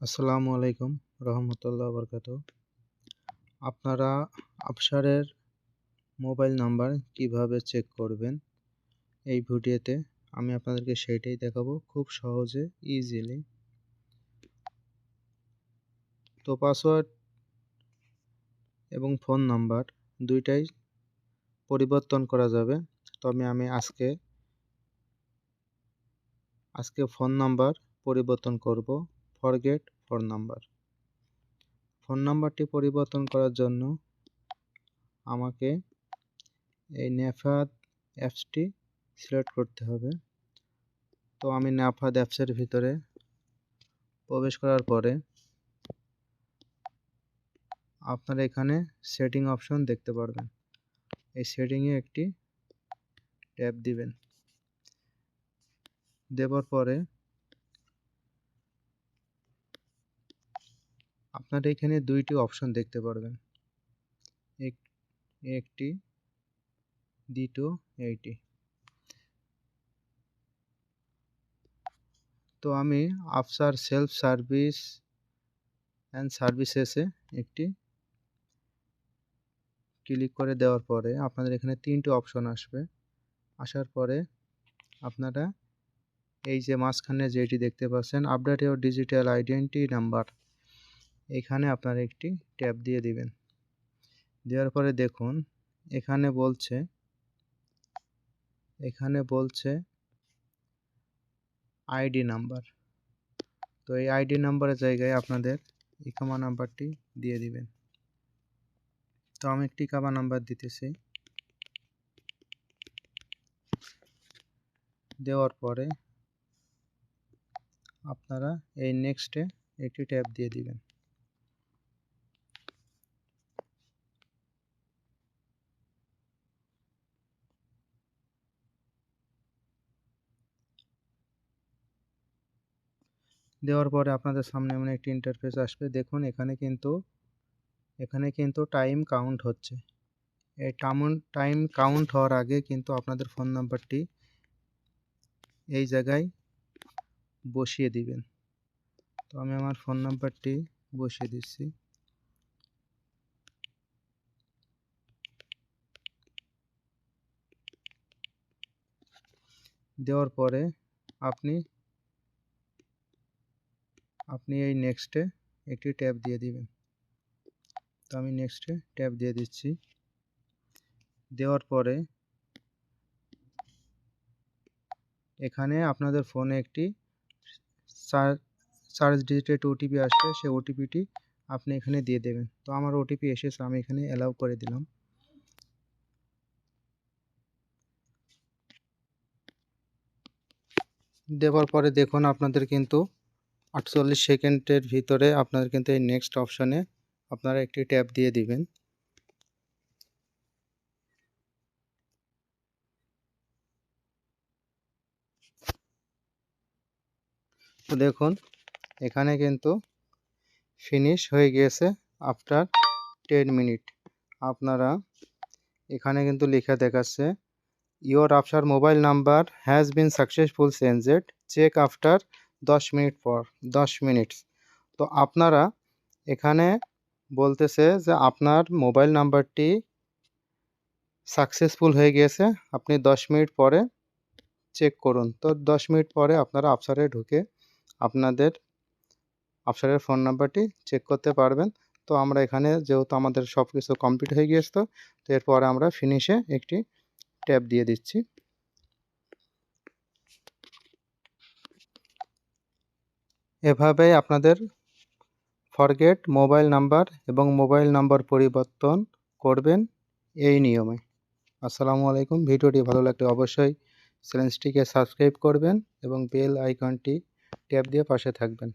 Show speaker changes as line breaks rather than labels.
আসসালামু আলাইকুম রহমতুল্লাহ বরকাত আপনারা আফসারের মোবাইল নাম্বার কীভাবে চেক করবেন? এই ভিডিওতে আমি আপনাদেরকে সেইটাই দেখাবো খুব সহজে ইজিলি তো পাসওয়ার্ড এবং ফোন নাম্বার দুইটাই পরিবর্তন করা যাবে। তবে আমি আজকে আজকে ফোন নাম্বার পরিবর্তন করব। ফরগেট ফোন নাম্বার ফোন নাম্বারটি পরিবর্তন করার জন্য আমাকে এই নেফাদ অ্যাপসটি সিলেক্ট করতে হবে। তো আমি নেফাদ অ্যাপসের ভিতরে প্রবেশ করার পরে আপনারা এখানে সেটিং অপশন দেখতে পারবেন। এই সেটিংয়ে একটি ট্যাপ দিবেন। দেওয়ার পরে আপনারা এখানে দুইটি অপশন দেখতে পারবেন। এক, একটি, দ্বিতীয়, এইটি। তো আমি আফসার সেলফ সার্ভিস অ্যান্ড সার্ভিসেসে একটি ক্লিক করে দেওয়ার পরে আপনাদের এখানে তিনটি অপশন আসবে। আসার পরে আপনারা এই যে মাঝখানে যেটি দেখতে পাচ্ছেন update your digital identity number এখানে আপনারা একটি ট্যাপ দিয়ে দিবেন। দেওয়ার পরে দেখুন, এখানে বলছে এখানে বলছে আইডি নাম্বার। তো এই আইডি নাম্বারের জায়গায় আপনাদের ইকামা নাম্বারটি দিয়ে দিবেন। তো আমি একটি কাবা নাম্বার দিতেছি। দেওয়ার পরে আপনারা এই নেক্সটে একটি ট্যাপ দিয়ে দিবেন। দেওয়ার পরে আপনাদের সামনে এমন একটি ইন্টারফেস আসবে। দেখুন, এখানে কিন্তু এখানে কিন্তু টাইম কাউন্ট হচ্ছে। এই টামন টাইম কাউন্ট হওয়ার আগে কিন্তু আপনাদের ফোন নাম্বারটি এই জায়গায় বসিয়ে দিবেন। তো আমি আমার ফোন নাম্বারটি বসিয়ে দিচ্ছি। দেওয়ার পরে আপনি আপনি এই নেক্সটে একটি ট্যাব দিয়ে দিবেন। তো আমি নেক্সটে ট্যাব দিয়ে দিচ্ছি। দেওয়ার পরে এখানে আপনাদের ফোনে একটি চার্জ ডিজিটেড ওটিপি আসবে, সেই ওটিপিটি আপনি এখানে দিয়ে দেবেন। তো আমার ওটিপি এসেছে, আমি এখানে অ্যালাউ করে দিলাম। দেওয়ার পরে দেখুন আপনাদের কিন্তু আটচল্লিশ সেকেন্ডের ভিতরে আপনাদের কিন্তু এই নেক্সট অপশানে আপনারা একটি ট্যাপ দিয়ে দিবেন। তো দেখুন, এখানে কিন্তু ফিনিশ হয়ে গিয়েছে আফটার টেন মিনিট আপনারা এখানে কিন্তু লেখা দেখাচ্ছে your after mobile number has been successful sensed check after দশ মিনিট পর, দশ মিনিটস তো আপনারা এখানে বলতেছে যে আপনার মোবাইল নাম্বারটি সাকসেসফুল হয়ে গিয়েছে, আপনি দশ মিনিট পরে চেক করুন। তো দশ মিনিট পরে আপনারা আফসারে ঢুকে আপনাদের, আফসারের ফোন নাম্বারটি চেক করতে পারবেন। তো আমরা এখানে যেহেতু আমাদের সব কিছু কমপ্লিট হয়ে গিয়েছে তো এরপরে আমরা ফিনিশে একটি ট্যাপ দিয়ে দিচ্ছি। এভাবেই আপনাদের ফরগেট মোবাইল নাম্বার এবং মোবাইল নাম্বার পরিবর্তন করবেন এই নিয়মে। আসসালামু আলাইকুম। ভিডিওটি ভালো লাগলে অবশ্যই চ্যানেলটিকে সাবস্ক্রাইব করবেন এবং বেল আইকনটি ট্যাপ দিয়ে পাশে থাকবেন।